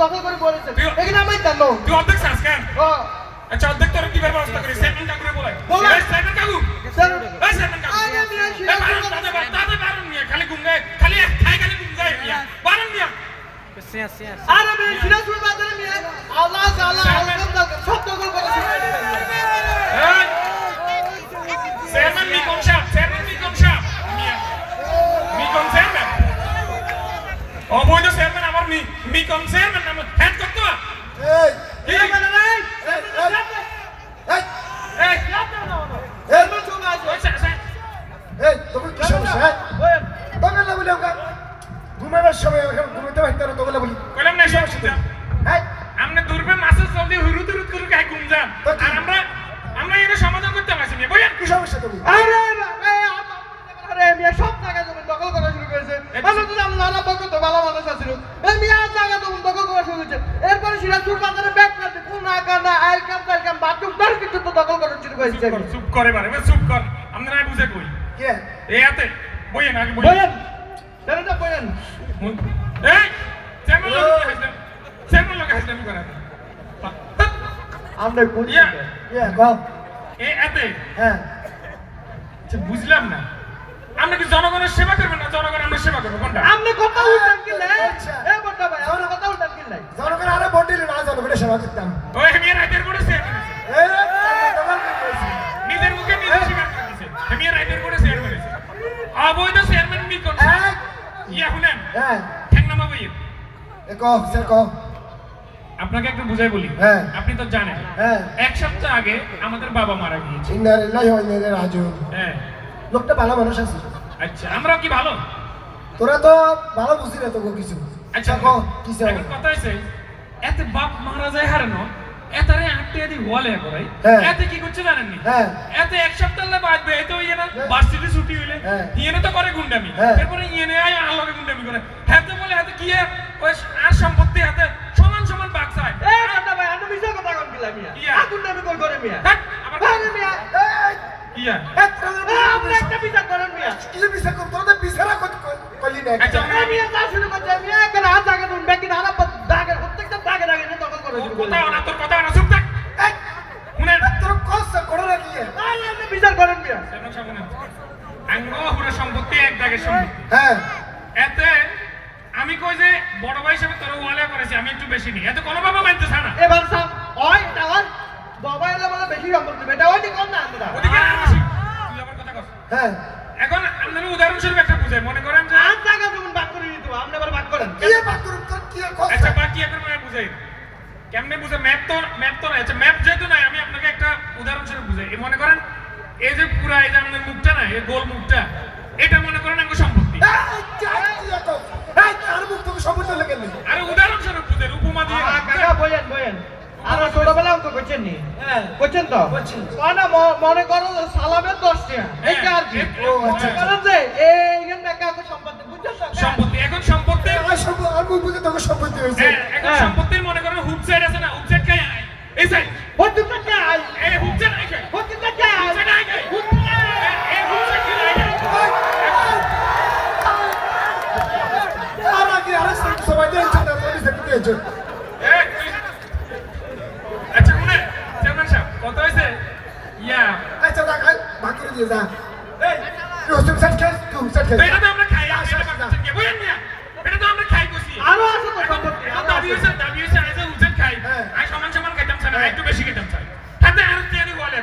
দখল করে বলেছেন। এখানে আমি জানো তুই অর্ধেক চাস কেন? আচ্ছা অর্ধেক কি ব্যবস্থা করি সেভেন কাকুরে বলাই বলাই। কাকু। খালি গুঙ্গায় খালি এক খাই খালি গুঙ্গায় বারণ মিয়া আরে মিয়া সিরাজুল আদম মিয়া আল্লাহ আল্লাহ আল্লাহ সব দখল করেছে চেয়ারম্যান মিকন সাহেব চেয়ারম্যান মিকন সাহেব। মিকন চেয়ারম্যান অবৈধ চেয়ারম্যান আমার মি মিকন চেয়ারম্যান নাম হ্যান্ড করতে হবে এই কি এই মানে নাই এই এই এই ওই সে- সে- এই তোকে কি সমস্যা হ্যাঁ তোকে না বলি ওকে ঘুমাবার সময় ওখানে ঘুমাতে পারতে না তোকে বলি। কইলাম না সমস্যা হ্যাঁ? আমনে দূরবে মাছের জলদি হুরুত হুরুত করে খাই ঘুম যান? আর আমরা আমরা এটা সমাধান করতে পারছি না। বুঝলেন কি সমস্যা তোকে আরে আরে আরে মিয়া সব জায়গা জমি দখল করা শুরু করেছে। আমরা তো জানলাম না বকো তো ভালো মানুষ আছিল এই মিয়া জায়গা জমি দখল করা শুরু করেছে। এরপরে সিরাজপুর বাজারে ব্যাগ কাটে কোনা কানা আইল কাম তাইল কাম বাথরুম তার কিছু তো দখল করা শুরু করেছে। চুপ করে বারে চুপ কর। আপনারা বুঝে কই? কে? এই হাতে বইয়েন আগে বইয়েন। বলেন দাদা করে। আমরা হ্যাঁ। আচ্ছা, বুঝলাম না। আপনি কি জনগণের সেবা করবেন না জনগণ আমরা সেবা করব? কোনটা? আপনি কথা উল্টান কি নাই আচ্ছা। এ ভাই আপনি কথা উল্টান কি নাই জনগণ আরও ভোট দিলে না জনগণের সেবা করতাম। ওই হেমিয়া রাইতের করে শেয়ার করেছে। করেছি? নিজের মুখে নিজে স্বীকার করে দিছে হেমিয়া রাইতের করে শেয়ার করেছে অবৈধ চেয়ারম্যান মিকন হ্যাঁ। ঠ্যাংনামা বইয়ের এ কও সে কও? আপনাকে একটু বুঝাই বলি। হ্যাঁ। আপনি তো জানেন হ্যাঁ। এক সপ্তাহ আগে আমাদের বাবা মারা গিয়েছে ইন্না লিল্লাহি ওয়া ইন্না ইলাইহি রাজিউন। হ্যাঁ। লোকটা ভালো মানুষ আছে। আচ্ছা আমরা কি ভালো? তোরা তো ভালো বুঝি না তোকে কিছু। আচ্ছা কও কিসে কথা হয়েছে এত বাপ মারা যায় হারানো ওয়ালে করাই হ্যাঁ। এতে কি করছে জানেননি হ্যাঁ। এতে এক সপ্তাহ হলে বাঁচবে এতে ওই না হ্যাঁ। ভার্সিটি ছুটি হইলে হ্যাঁ। ইয়েনে তো করে গুন্ডামি। হ্যাঁ। এরপরে ইয়েনে আয় আলোকে গুন্ডামি করে। হাতে বলে হাতে কি ওই আর সম্পত্তি হাতে সমান সমান চায়। এ বড় ভাই আপনি মিছা কথা কোন কি মিয়া। ইয়া। আগুন নামে কই করে মিয়া? হ্যাঁ, আরে মিয়া। এই ইয়া একটা বিচার করেন মিয়া। বিচার বিচারা কত না আচ্ছা, মিয়া শুরু মিয়া কেন হাত তুমি প্রত্যেকটা দাগে দাগে নিয়ে দখল করে তোর কথা না তোর কথা না করে না কি বিচার করেন মিয়া। আঙ্গ সম্পত্তি এক দাগের সম্পত্তি। হ্যাঁ। এতে আমি কই যে বড় ভাই হিসেবে তোর ওয়ালে করেছি আমি একটু বেশি নিই। এতে কোনো বাবা মানতে চায় না। এবার সাম ওই এটা ওই। বাবা এলে বলে বেশি সম্পর্ক এটা ওই কোন না আমরা ওদিকে আর বেশি তুই কথা কস। হ্যাঁ। এখন আপনার উদাহরণস্বরূপ একটা বুঝাই মনে করেন যে হাত জায়গা তুমি ভাগ করে দিতে আপনি আবার ভাগ করেন। কি বাত করুম তোর কি কষ্ট আচ্ছা বাকি এখন আমি বুঝাই কেমনে বুঝে? ম্যাপ তো ম্যাপ তো নাই। আচ্ছা ম্যাপ যেহেতু নাই আমি আপনাকে একটা উদাহরণস্বরূপ বুঝাই। এই মনে করেন এই যে পুরা এই যে আমাদের মুখটা না এই গোল মুখটা এটা মনে করেন আমার সম্পত্তি। এই যা এই আর মুখ তোকে সবুজ লেগে গেল আর উদাহরণস্বরূপ বুঝাই উপমা দিয়ে। কাকা বলেন বলেন আমরা ছোটবেলা অঙ্ক করছেন নি? হ্যাঁ করছেন তো। না মনে করো সালামের দশ টাকা এইটা আর কি? ও, আচ্ছা, মনে করেন যে এইখানে কাকা সম্পত্তি বুঝছেন সম্পত্তি এখন সম্পত্তি। আর সব আর মুখ বুঝে তোকে সম্পত্তি হয়েছে। হ্যাঁ, এখন হ্যাঁ। আচ্ছা। শুনে চেয়ারম্যান সাহেব কত হয়েছে? ইয়া। আচ্ছা দেখ ভাগ করে দিয়ে যা। এই। তুই হোসেন খেয়ে তুই হোসেন খেয়ে এটা তো আমরা খাই আমি এটা বাচ্চা কে বুঝেন মিয়া এটা তো আমরা খাই কইছি আরও আছে তো সম্পত্তি দাবি আছে দাবি হয়েছে আইসা খাই। আই সমান সমান খাইতাম চাই না একটু বেশি আর তেরি বলে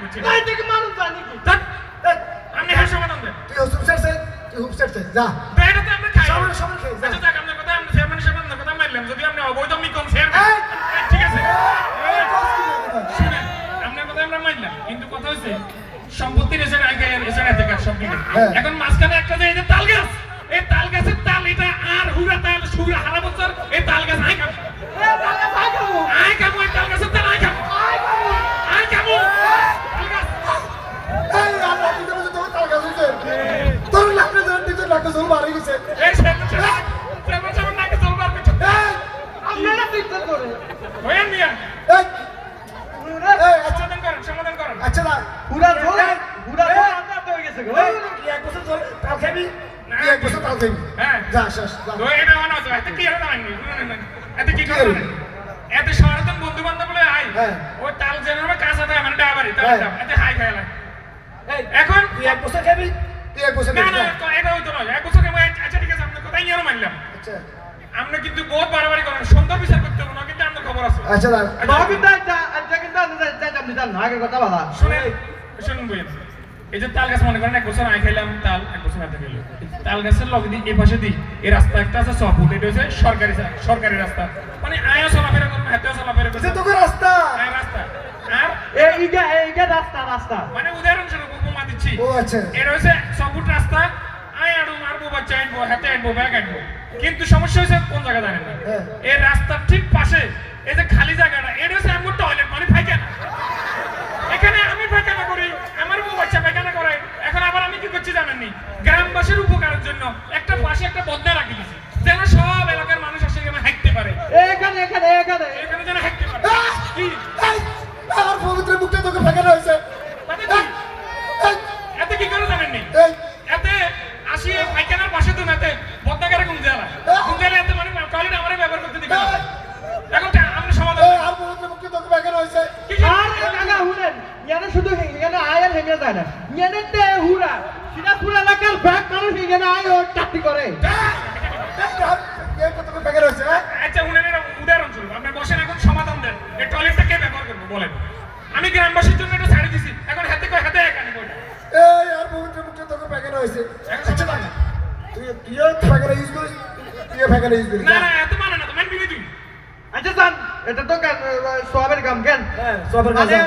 মানুষ জানি কি। আপনি হ্যাঁ সমাধান তুই তুই যা। সম্পত্তির এসে এসে এতেকার সম্পত্তি। এখন মাঝখানে একটা যে তাল গাছ এই তাল গাছের তাল এটা আর হুরা তাল সুরা হারা বছর এই তাল গাছ আয় খাব। আয় খাব। এই তাল গাছের তাল আয় খাব। আয় খাব। তোর লাগবে তোর নিজের লাগবে জল বাড়ি গেছে। এই করেন। আচ্ছা না পুরা জোর পুরা জোর আন্দাজ হয়ে গেছে গো এক বছর চল তাল খাবি? এক বছর তাল খাবি। যা শেষ তো এটা হচ্ছে এতে কি হলো জানেন এতে কি করে এতে শহরের বন্ধু বান্ধব বলে আই হ্যাঁ। ওই তাল জেনারে মানে ডাবারি তাল হ্যাঁ। হাই এখন? তুই এক বছর খাবি? তুই এক বছর না না এটা হইতো না। এক বছর কেমন আচ্ছা ঠিক আছে আপনার কোথায় নিয়ে মারলাম আচ্ছা। আপনি কিন্তু বহুত বাড়াবাড়ি করেন সুন্দর বিচার করতে হবে না কিন্তু আপনার খবর আছে। আচ্ছা দাঁড়া বাকি তা আচ্ছা। কিন্তু আপনি জান না আগের কথা বলা। শুনেন শুনুন বইয়েন এই যে তাল গাছ মনে করেন এক বছর আয় খাইলাম তাল এক বছর হাতে খেলো তাল গাছের লগে দিই এই পাশে দিই এই রাস্তা একটা আছে ছ ফুট এটা হচ্ছে সরকারি সরকারি রাস্তা। মানে আয়ও চলাফেরা করব হাতেও চলাফেরা করব তোকে রাস্তা। আয় রাস্তা। আর এই ইগা এইগা রাস্তা রাস্তা। মানে উদাহরণস্বরূপ উপমা দিচ্ছি। ও আচ্ছা। এটা হচ্ছে ছ ফুট রাস্তা আয় আড়ু মারবো বাচ্চা আনব হাতে আনব ব্যাগ আনব কিন্তু সমস্যা হয়েছে কোন জায়গা জানেন না? হ্যাঁ। এই রাস্তার ঠিক পাশে এই যে খালি জায়গাটা এটা হচ্ছে আমার টয়লেট মানে পায়খানা। এখানে আমি পায়খানা করি আমার বউ বাচ্চা পায়খানা করে এখন আবার আমি কি করছি জানেননি গ্রামবাসীর উপকারের জন্য একটা পাশে একটা বদনা রাখি দিছি যেন সব এলাকার মানুষ এসে এখানে হাঁটতে পারে। এখানে এখানে। এখানে ইয়ানে যায় না ইয়ানে তে হুরা সিধা পুরা এলাকার ব্যাগ মানুষ ইয়ানে আয় ও চাকরি করে। হ্যাঁ? আচ্ছা আপনি বসেন এখন সমাধান দেন। এই টয়লেটটা কে ব্যবহার করব বলেন। আমি গ্রামবাসীর জন্য এটা ছাড়ে দিছি। এখন হাতে কয় হাতে এখানে কই এই আর পবিত্র মুখটা তোকে ফাঁকানো হয়েছে আচ্ছা না তুই তুইও ফাঁকানো ইউজ করিস? তুইও ফাঁকানো ইউজ করিস? না না এত মানে না তো মানবি না তুই আচ্ছা জান এটা তো সবের কাম কেন? হ্যাঁ সবার কাছে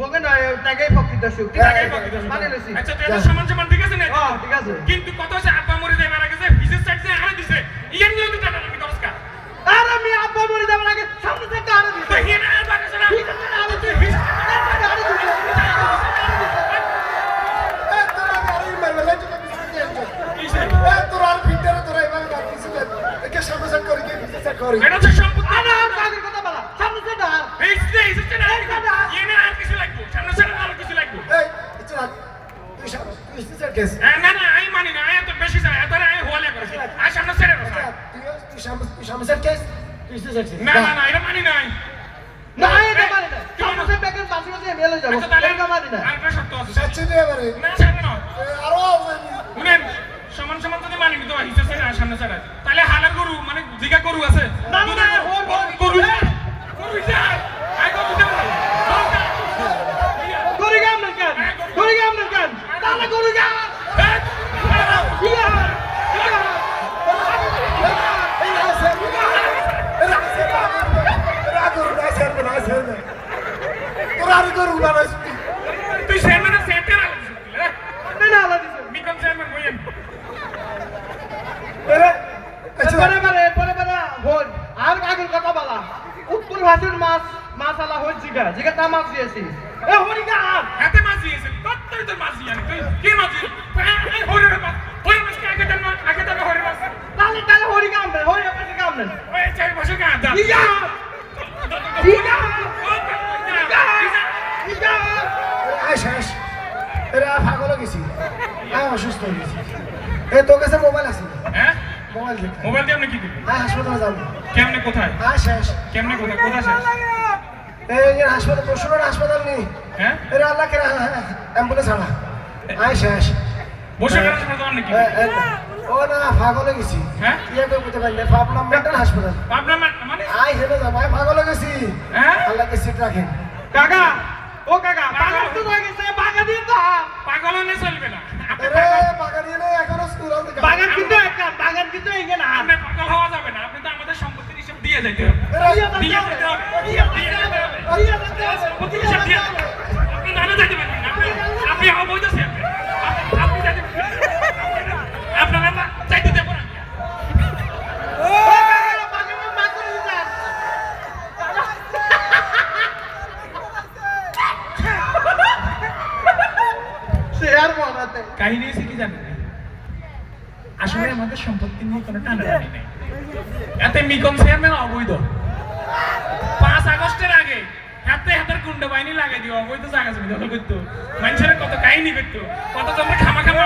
বগে না তাকেই প্রকৃত সুখ আছে? বাকি দশ মানে টাকা। আচ্ছা তো এটা সমান সমান ঠিক আছে না? হ্যাঁ ঠিক আছে। কিন্তু কত আছে আব্বা মরে যায় মারা গেছে বিশেষ সাইড দিছে। ইয়ার নিয়ে তো টাকা আমি দরকার আর আমি আব্বা না না আমি মানি না বেশি এত আমি করেছি। আর সামনে ছেড়ে রসা তুই সামনে- তুই সামনে সাইড খেস, তুই পিছে না না না এটা মানি নাই। না এটা মানে না সামনে থেকে ব্যাগের পাশে পাশে মেলে যাব। আচ্ছা এটা মানে না আরেকটা শর্ত আছে। সাচ্ছি দিয়ে এবারে। না সামনে না আরও শুনেন সমান সমান যদি মানি তো হিসেবে সামনে ছেড়ে। তাহলে হালার গরু মানে জিগা গরু আছে না, না, দুধের না, গরু, ওর, ওর, গরু ওর, যায়, গরু যায়, আয় গরু যায়, গরু যায়। গরি গাম না কেন গরি গাম না কেন তাহলে গরি গাম এই, ইয়া ইয়া এই, আছে, এই, আছে, এই, রাগ করু না, আছে, না, আছে, না। তোরা আর গরু বানাইছিস তুই। তুই চেয়ারম্যানের চেয়ারম্যান আলাদা না আলা দিছে মিকন চেয়ারম্যান বইয়েন এরে, আচ্ছা, পরে পরে পরে পরে হল আর আগের কথা বলা উত্তর ভাষার মাছ মাছ আলা হল জিগা জিগা তা মাছ দিয়েছি এ হরি গাম হাতে মাছ দিয়েছে তত্তরি তোর মাছ দিয়ে আনি তুই কি মাছ এই হরির মাছ আগে দেন না আগে দেন হরির মাছ তাহলে তাহলে হরি গাম না হরি না ওই ইয়া ইয়া ইয়া। এরে, পাগল গেছি। আয় অসুস্থ হয়ে গেছি। এ, তোর কাছে মোবাইল আছে? হ্যাঁ? মোবাইল মোবাইল দিয়ে আপনি কি করবেন আয় হাসপাতালে যাব। কেমনে কোথায়? আয় শেষ। কেমনে কোথায়? কোথায় শেষ? হাসপাতাল পরশুরার হাসপাতাল নেই। হ্যাঁ? এরা আল্লাহ অ্যাম্বুলেন্স আনা। আয় শেষ বসে গেলে তোমার আপনি কি এ, এ, ও না পাগল গেছি। হ্যাঁ? ইয়ে করে বুঝতে পারলে ভাবলাম মেন্টাল হাসপাতাল আপনার মানে? আয় হেলে যাব আয় পাগল গেছি। হ্যাঁ? আল্লাহকে সিট রাখেন। কাকা ও কাকা বাগা তো হয়ে গেছে? বাগা দিয়ে তো পাগল হলে চলবে না। আরে পাগল- বাগান এখনও স্কুল আছে বাগান কিন্তু একটা বাগান কিন্তু এগে না। আপনি পাগল হওয়া যাবে না আপনি তো আমাদের সম্পত্তির হিসাব যেতে হবে। দিয়ে যেতে হবে। কাহিনী হয়েছে কি জানেন? আসলে আমাদের সম্পত্তি নিয়ে কোনো টানাটানি নেই। এতে মিকন চেয়ারম্যান অবৈধ। পাঁচ আগস্টের আগে হাতে হাতের গুন্ডা বাহিনী লাগাই দিও অবৈধ জায়গা জমি দখল করতো। মানুষের কত কাহিনী করতো কত জন্য খামা খামা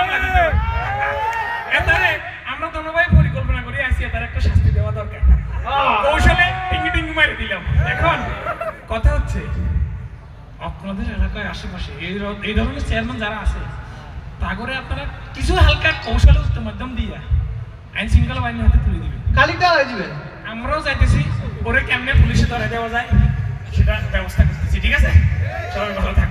এতারে আমরা দোনোভাই পরিকল্পনা করে আসি এতার একটা শাস্তি দেওয়া দরকার। কৌশলে টিঙ্গি টিঙ্গি মারি দিলাম। এখন কথা হচ্ছে আপনাদের এলাকায় আশেপাশে এই ধরনের চেয়ারম্যান যারা আছে তা করে আপনারা কিছু হালকা কৌশল মাধ্যম দিয়ে আইন শৃঙ্খলা বাহিনী হাতে তুলে দিবেন। কালিটা দিবেন। আমরাও যাইতেছি ওরে কেমনে পুলিশে ধরে দেওয়া যায়। সেটা ব্যবস্থা করতেছি ঠিক আছে? সবাই ভালো থাকবেন